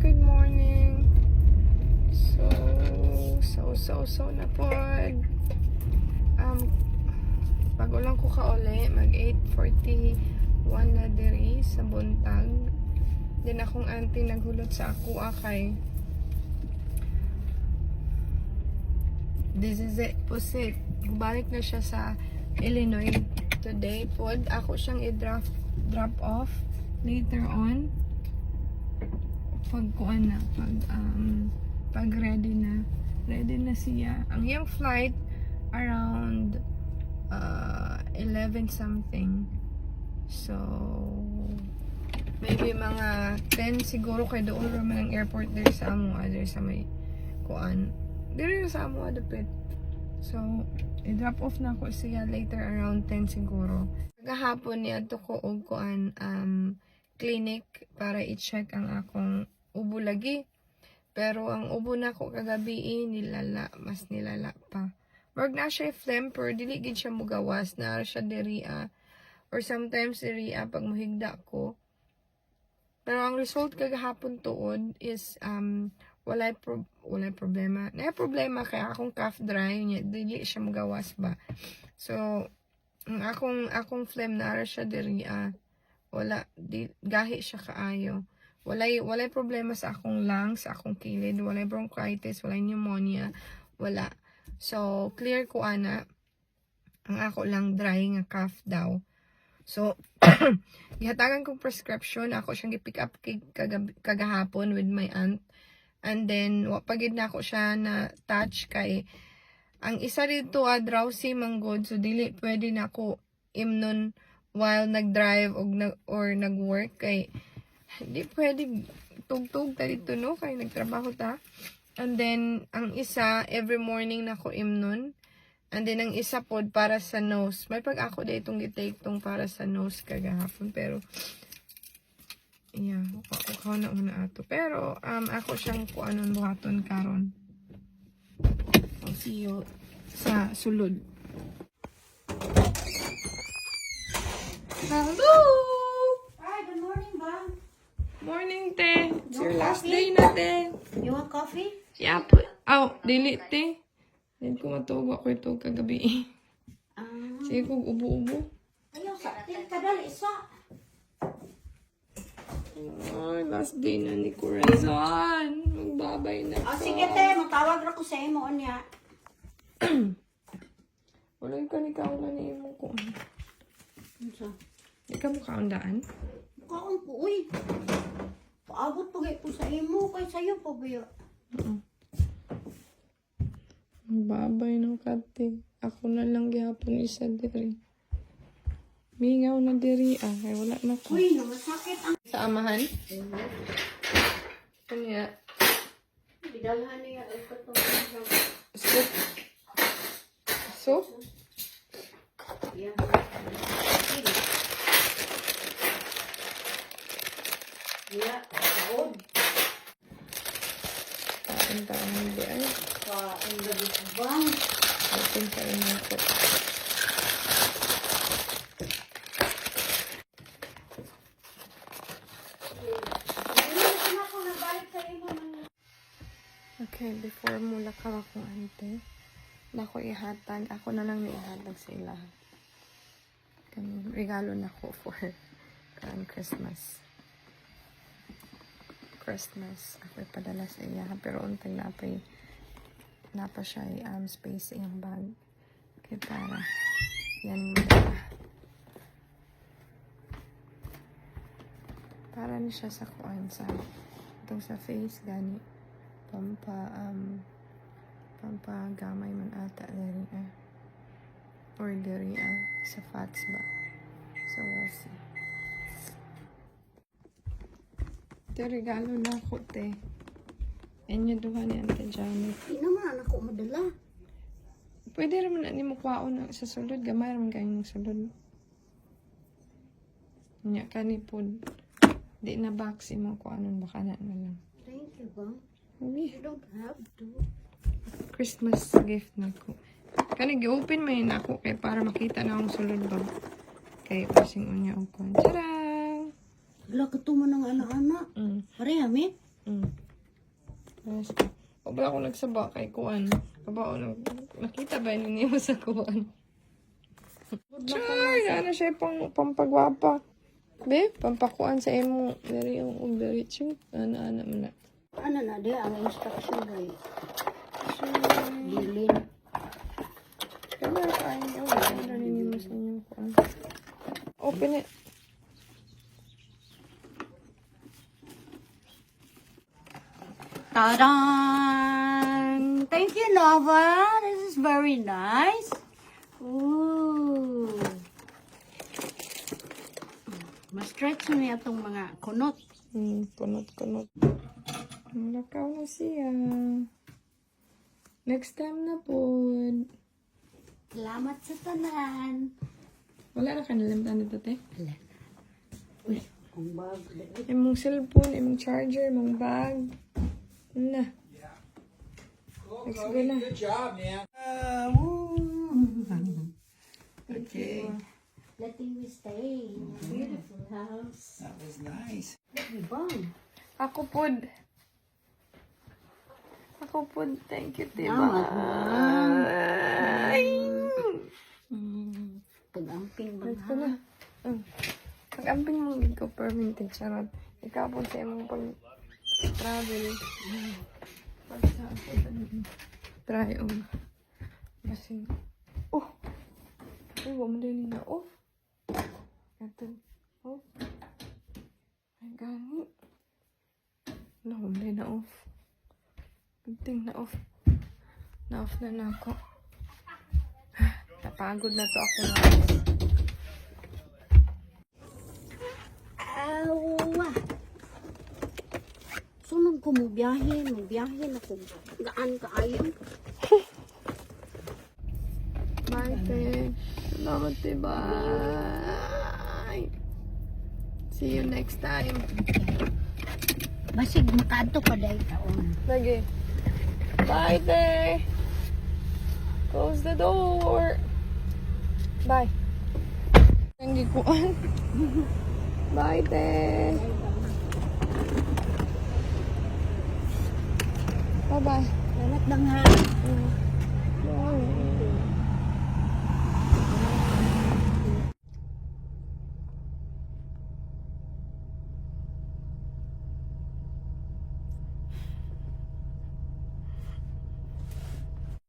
good morning. So, so, so, so na po. Um, bago lang ko kauli, mag 8.41 na diri sa buntag. Din akong auntie naghulot sa ako akay. This is it. Pusit. Balik na siya sa Illinois today. Pod, ako siyang i-drop drop off later on pag kuan na pag um pag ready na. Ready na siya. Ang iyang flight around uh 11 something. So maybe mga 10 siguro kay doon naman ang airport there sa amo other sa may kuan na sa amo adapit so i-drop off na ako siya later around 10 siguro. Kagahapon niya to ko og kuan um clinic para i-check ang akong ubo lagi. Pero ang ubo na ko kagabi eh, nilala, mas nilala pa. Wag na siya phlegm pero dili gid siya mugawas na siya diria or sometimes diria pag muhigda ko. Pero ang result kagahapon tuod is um walay pro walay problema. Na problema kay akong cough dry niya dili siya mugawas ba. So ang akong akong phlegm na ara siya diri ah, wala di, gahi siya kaayo walay walay problema sa akong lungs sa akong kilid walay bronchitis walay pneumonia wala. So clear ko ana ang ako lang dry nga cough daw. So gihatagan kong prescription. Ako siyang gi-pick up kagabi- kagahapon with my aunt. And then wa pagid na ako siya na touch kay ang isa dito ah, drowsy manggod. So dili pwede na ako imnon while nag-drive og or nag-work kay hindi pwede. Tugtog ta dito no? Kay nagtrabaho ta. And then ang isa every morning na ako imnon and then ang isa pod para sa nose. May pag ako day itong gitake tong para sa nose kagahapon pero yeah ako na una ato. Pero um ako siyang kuanon buhaton karon. I'll see you sa sulod. Hello! Hi, good morning, ba? Morning, te. It's your last day na, te. You want coffee? Yeah, po. Oh, dili, te. Then ko matuwa ko ito kagabi. Ah, Sige kong ubo-ubo. ayaw sa tin kadali isa. Ay, last day na ni Corazon. Magbabay na ka. sige te, matawag ra ko sa imo niya. Wala ka ni kaungan ni mo ko. Unsa? Di ka mo kaundaan? Kaon po uy. Paabot pa po sa imo kay sayo pa ba yun? Magbabay ng kate. Ako na lang gihapon isa diri. Mingaw na diri ah. Ay, wala na ko. Uy, nangasakit ang Sa amahan? Kanya. bidalhan niya ay katong Soup. Soup? Yeah. Yeah, kaon. Kain tayo hindi ay. Gabi sa bang. Atin kain ako. Na ako. Okay, before mula ka akong ante, na ako ihatag, ako na lang ihatag sa ila. Regalo na ko for um, Christmas. Christmas. Ako ipadala sa iya. Pero untay na pa na pa siya um, space iyang bag. Kaya para yan mo para ni siya sa kuan sa itong sa face gani pampa um pampagamay man ata diri ah or diri ah sa fats ba so we'll see Ito regalo na ako te Inyo duha ni Ate Janet Di naman ako madala. Pwede raman na ni mo kwaon na sa sulod gamay raman kayo ng sulod Nya kani pod di na box imo ko anon baka na na lang Thank you, bang. Uy, You don't have to. Christmas gift na ko. Kani gi-open man ako kay para makita na akong sulod ba. Kay passing unya og kon. Tada! Wala ka tuman ng anak-anak. Mm. Pareha, mi? Mm. Yes. O ba ako nagsaba kay Kuan? Aba nag... Nakita ba yun niyo sa Kuan? Char! Ano siya pang pampagwapa? Be, pampakuan sa emo. Dari yung uberitsing. Ano, ano mo na. Ano na di ang instruction kay Dilin. Kaya kain niyo. Ano na mo sa kuan? Open it. Ta-da! Thank you, Nova. This is very nice. Ooh. Ma-stretch niya itong mga kunot. Hmm, kunot-kunot. Malakaw na siya. Next time na po. Salamat sa tanan. Wala na kanilimtan dito, te. Uy, ang bag. Imong cellphone, imong charger, imong bag. Na. Let's go na. Good job, man. Okay, Letting me stay in a beautiful house. that was nice. Ibang. Ako pod. Ako pod. Thank you, Tiba. Salamat, Ay! Mm, Pag-amping ba. Mm. Pag-amping mo gid ko permanent charot. Ikaw po sa imong pag-travel. Dali. Try og. Kasi, oh! Ay, wa mo din na off. Ito. Oh. Ay, gani. Wala, wa mo na off. Good thing na off. Na off na na ako. Napagod na to ako na. Ko mo biyahe, mo biyahe na ko. Gaan ka ayo. Bye, te. Salamat, te. Bye. See you next time. Basig makaadto pa dahil taon. Lagi. Bye, te. Close the door. Bye. Ang gikuan. Bye, te. Bye-bye. Salamat lang ha. Bye.